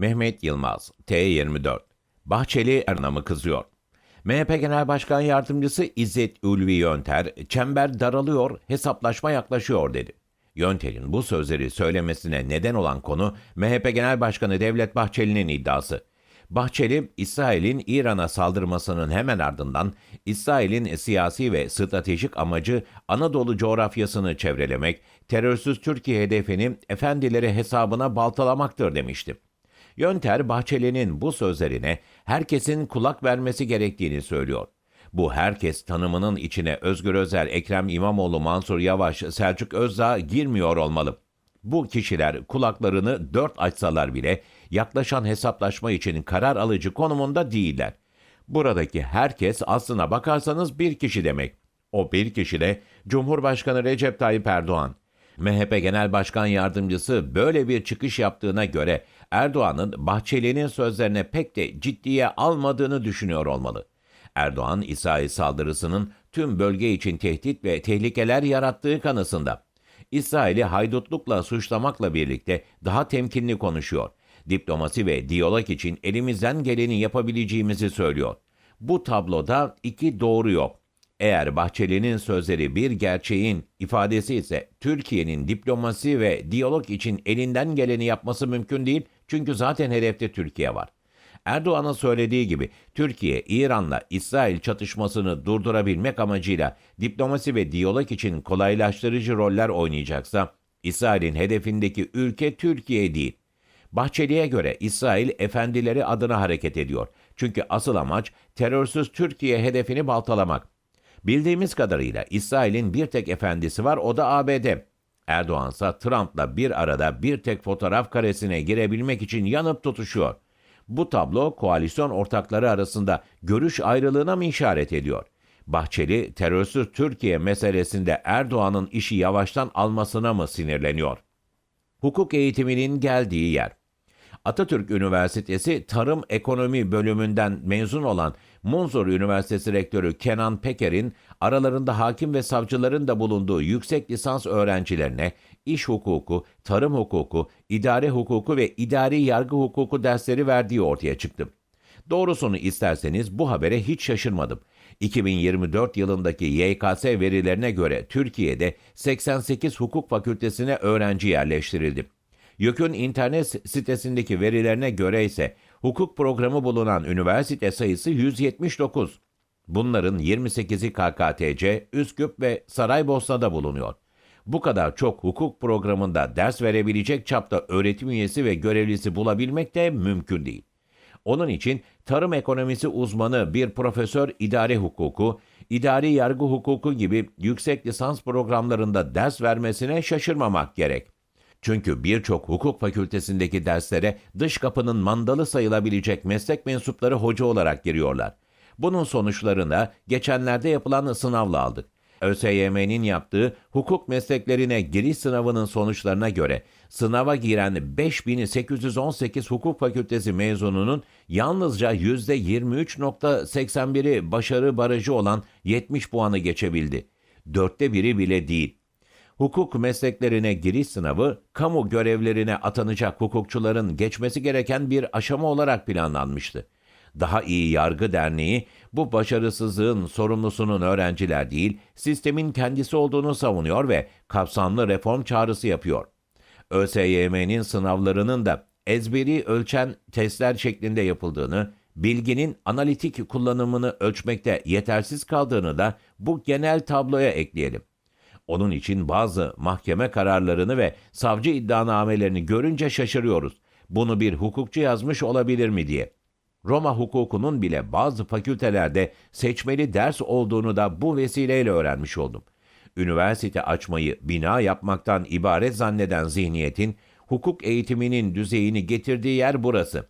Mehmet Yılmaz, T24. Bahçeli Ernam'ı kızıyor. MHP Genel Başkan Yardımcısı İzzet Ülvi Yönter, çember daralıyor, hesaplaşma yaklaşıyor dedi. Yönter'in bu sözleri söylemesine neden olan konu MHP Genel Başkanı Devlet Bahçeli'nin iddiası. Bahçeli, İsrail'in İran'a saldırmasının hemen ardından İsrail'in siyasi ve stratejik amacı Anadolu coğrafyasını çevrelemek, terörsüz Türkiye hedefini efendileri hesabına baltalamaktır demişti. Yönter, Bahçeli'nin bu sözlerine herkesin kulak vermesi gerektiğini söylüyor. Bu herkes tanımının içine Özgür Özel, Ekrem İmamoğlu, Mansur Yavaş, Selçuk Özdağ girmiyor olmalı. Bu kişiler kulaklarını dört açsalar bile yaklaşan hesaplaşma için karar alıcı konumunda değiller. Buradaki herkes aslına bakarsanız bir kişi demek. O bir kişi de Cumhurbaşkanı Recep Tayyip Erdoğan. MHP Genel Başkan Yardımcısı böyle bir çıkış yaptığına göre Erdoğan'ın Bahçeli'nin sözlerine pek de ciddiye almadığını düşünüyor olmalı. Erdoğan, İsrail saldırısının tüm bölge için tehdit ve tehlikeler yarattığı kanısında. İsrail'i haydutlukla suçlamakla birlikte daha temkinli konuşuyor. Diplomasi ve diyalog için elimizden geleni yapabileceğimizi söylüyor. Bu tabloda iki doğru yok. Eğer Bahçeli'nin sözleri bir gerçeğin ifadesi ise Türkiye'nin diplomasi ve diyalog için elinden geleni yapması mümkün değil çünkü zaten hedefte Türkiye var. Erdoğan'ın söylediği gibi Türkiye, İran'la İsrail çatışmasını durdurabilmek amacıyla diplomasi ve diyalog için kolaylaştırıcı roller oynayacaksa, İsrail'in hedefindeki ülke Türkiye değil. Bahçeli'ye göre İsrail efendileri adına hareket ediyor. Çünkü asıl amaç terörsüz Türkiye hedefini baltalamak. Bildiğimiz kadarıyla İsrail'in bir tek efendisi var o da ABD. Erdoğan ise Trump'la bir arada bir tek fotoğraf karesine girebilmek için yanıp tutuşuyor. Bu tablo koalisyon ortakları arasında görüş ayrılığına mı işaret ediyor? Bahçeli terörsüz Türkiye meselesinde Erdoğan'ın işi yavaştan almasına mı sinirleniyor? Hukuk eğitiminin geldiği yer. Atatürk Üniversitesi Tarım Ekonomi bölümünden mezun olan Munzur Üniversitesi Rektörü Kenan Peker'in aralarında hakim ve savcıların da bulunduğu yüksek lisans öğrencilerine iş hukuku, tarım hukuku, idare hukuku ve idari yargı hukuku dersleri verdiği ortaya çıktı. Doğrusunu isterseniz bu habere hiç şaşırmadım. 2024 yılındaki YKS verilerine göre Türkiye'de 88 hukuk fakültesine öğrenci yerleştirildi. YÖK'ün internet sitesindeki verilerine göre ise hukuk programı bulunan üniversite sayısı 179. Bunların 28'i KKTC, Üsküp ve Saraybosna'da bulunuyor. Bu kadar çok hukuk programında ders verebilecek çapta öğretim üyesi ve görevlisi bulabilmek de mümkün değil. Onun için tarım ekonomisi uzmanı bir profesör idare hukuku, idari yargı hukuku gibi yüksek lisans programlarında ders vermesine şaşırmamak gerek. Çünkü birçok hukuk fakültesindeki derslere dış kapının mandalı sayılabilecek meslek mensupları hoca olarak giriyorlar. Bunun sonuçlarını geçenlerde yapılan sınavla aldık. ÖSYM'nin yaptığı hukuk mesleklerine giriş sınavının sonuçlarına göre sınava giren 5818 hukuk fakültesi mezununun yalnızca %23.81'i başarı barajı olan 70 puanı geçebildi. Dörtte biri bile değil. Hukuk mesleklerine giriş sınavı, kamu görevlerine atanacak hukukçuların geçmesi gereken bir aşama olarak planlanmıştı. Daha iyi Yargı Derneği bu başarısızlığın sorumlusunun öğrenciler değil, sistemin kendisi olduğunu savunuyor ve kapsamlı reform çağrısı yapıyor. ÖSYM'nin sınavlarının da ezberi ölçen testler şeklinde yapıldığını, bilginin analitik kullanımını ölçmekte yetersiz kaldığını da bu genel tabloya ekleyelim. Onun için bazı mahkeme kararlarını ve savcı iddianamelerini görünce şaşırıyoruz. Bunu bir hukukçu yazmış olabilir mi diye. Roma hukukunun bile bazı fakültelerde seçmeli ders olduğunu da bu vesileyle öğrenmiş oldum. Üniversite açmayı bina yapmaktan ibaret zanneden zihniyetin hukuk eğitiminin düzeyini getirdiği yer burası.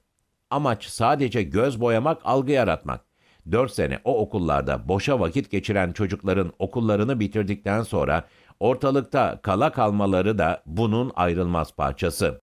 Amaç sadece göz boyamak, algı yaratmak. 4 sene o okullarda boşa vakit geçiren çocukların okullarını bitirdikten sonra ortalıkta kala kalmaları da bunun ayrılmaz parçası.